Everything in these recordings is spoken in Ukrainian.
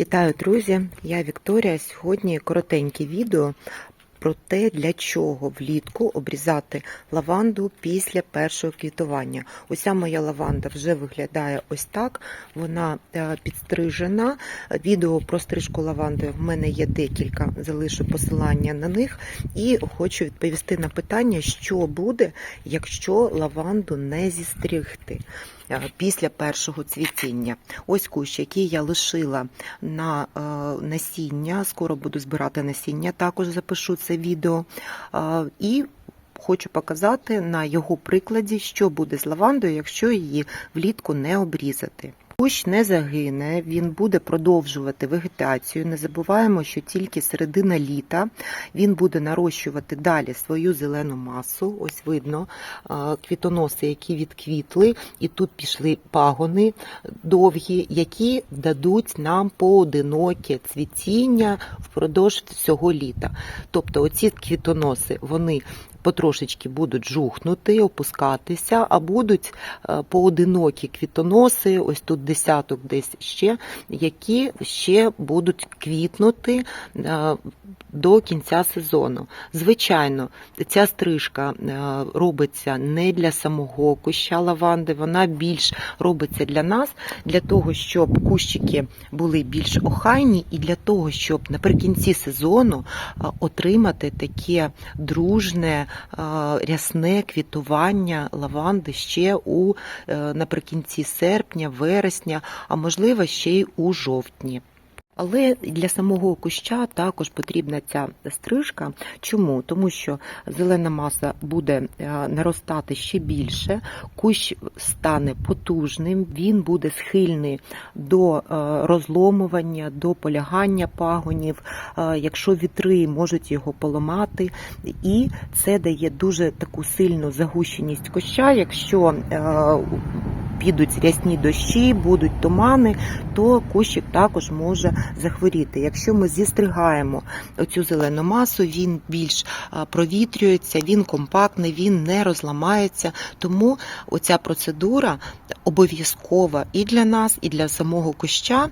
Вітаю, друзі! Я Вікторія. Сьогодні коротеньке відео про те, для чого влітку обрізати лаванду після першого квітування. Уся моя лаванда вже виглядає ось так. Вона е, підстрижена. Відео про стрижку лаванди в мене є декілька, залишу посилання на них. І хочу відповісти на питання, що буде, якщо лаванду не зістригти. Е, Після першого цвітіння. Ось кущ, який я лишила на е, насіння. Скоро буду збирати насіння, також запишу це відео. Е, І хочу показати на його прикладі, що буде з лавандою, якщо її влітку не обрізати. Кущ не загине, він буде продовжувати вегетацію. Не забуваємо, що тільки середина літа він буде нарощувати далі свою зелену масу. Ось видно квітоноси, які відквітли, і тут пішли пагони довгі, які дадуть нам поодиноке цвітіння впродовж всього літа. Тобто, оці квітоноси вони потрошечки будуть жухнути, опускатися, а будуть е, поодинокі квітоноси, ось тут десяток десь ще, які ще будуть квітнути е, до кінця сезону. Звичайно, ця стрижка е, робиться не для самого куща лаванди, вона більш робиться для нас, для того, щоб кущики були більш охайні, і для того, щоб наприкінці сезону отримати таке дружне, рясне квітування лаванди ще у е, наприкінці серпня, вересня, а можливо ще й у жовтні. Але для самого куща також потрібна ця стрижка. Чому? Тому що зелена маса буде е, наростати ще більше, кущ стане потужним, він буде схильний до е, розломування, до полягання пагонів, е, якщо вітри можуть його поламати, і це дає дуже таку сильну загущеність куща, якщо підуть рясні дощі, будуть тумани, то кущик також може захворіти. Якщо ми зістригаємо оцю зелену масу, він більш провітрюється, він компактний, він не розламається. Тому оця процедура обов'язкова і для нас, і для самого куща,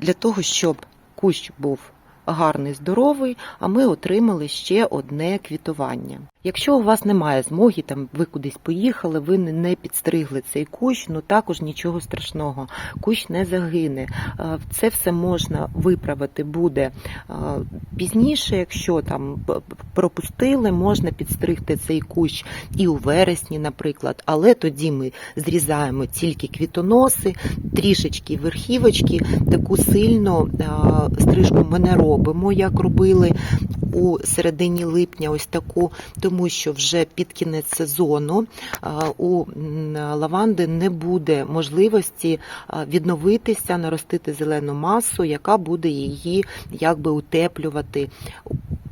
для того, щоб кущ був гарний, здоровий, а ми отримали ще одне квітування. Якщо у вас немає змоги, там ви кудись поїхали, ви не підстригли цей кущ, ну також нічого страшного, кущ не загине. Це все можна виправити буде пізніше, якщо там пропустили, можна підстригти цей кущ і у вересні, наприклад, але тоді ми зрізаємо тільки квітоноси, трішечки верхівочки, таку сильну стрижку ми не робимо, як робили у середині липня, ось таку тому що вже під кінець сезону у лаванди не буде можливості відновитися, наростити зелену масу, яка буде її якби утеплювати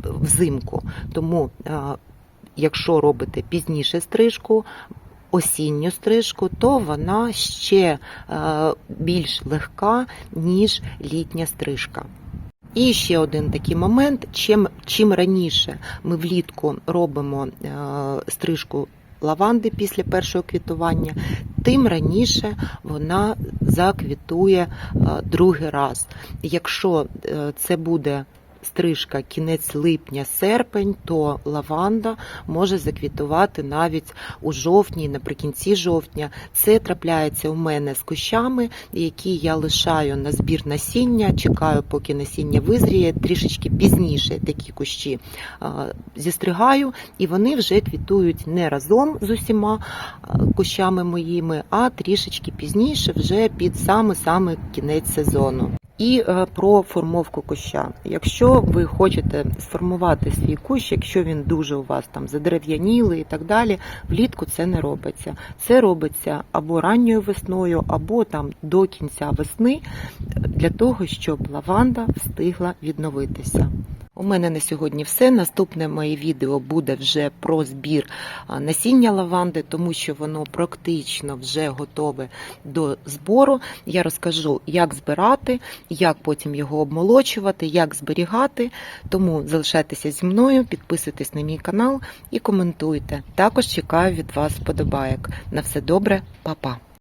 взимку. Тому, якщо робите пізніше стрижку, Осінню стрижку, то вона ще більш легка, ніж літня стрижка. І ще один такий момент: чим чим раніше ми влітку робимо е, стрижку лаванди після першого квітування, тим раніше вона заквітує е, другий раз. Якщо е, це буде стрижка кінець липня, серпень, то лаванда може заквітувати навіть у жовтні, наприкінці жовтня. Це трапляється у мене з кущами, які я лишаю на збір насіння, чекаю, поки насіння визріє, трішечки пізніше такі кущі зістригаю, і вони вже квітують не разом з усіма кущами моїми, а трішечки пізніше, вже під саме-саме кінець сезону. І е, про формовку куща. Якщо ви хочете сформувати свій кущ, якщо він дуже у вас там задерев'янілий і так далі, влітку це не робиться. Це робиться або ранньою весною, або там до кінця весни, для того, щоб лаванда встигла відновитися. У мене на сьогодні все. Наступне моє відео буде вже про збір насіння лаванди, тому що воно практично вже готове до збору. Я розкажу, як збирати, як потім його обмолочувати, як зберігати. Тому залишайтеся зі мною, підписуйтесь на мій канал і коментуйте. Також чекаю від вас вподобайок. На все добре, па-па!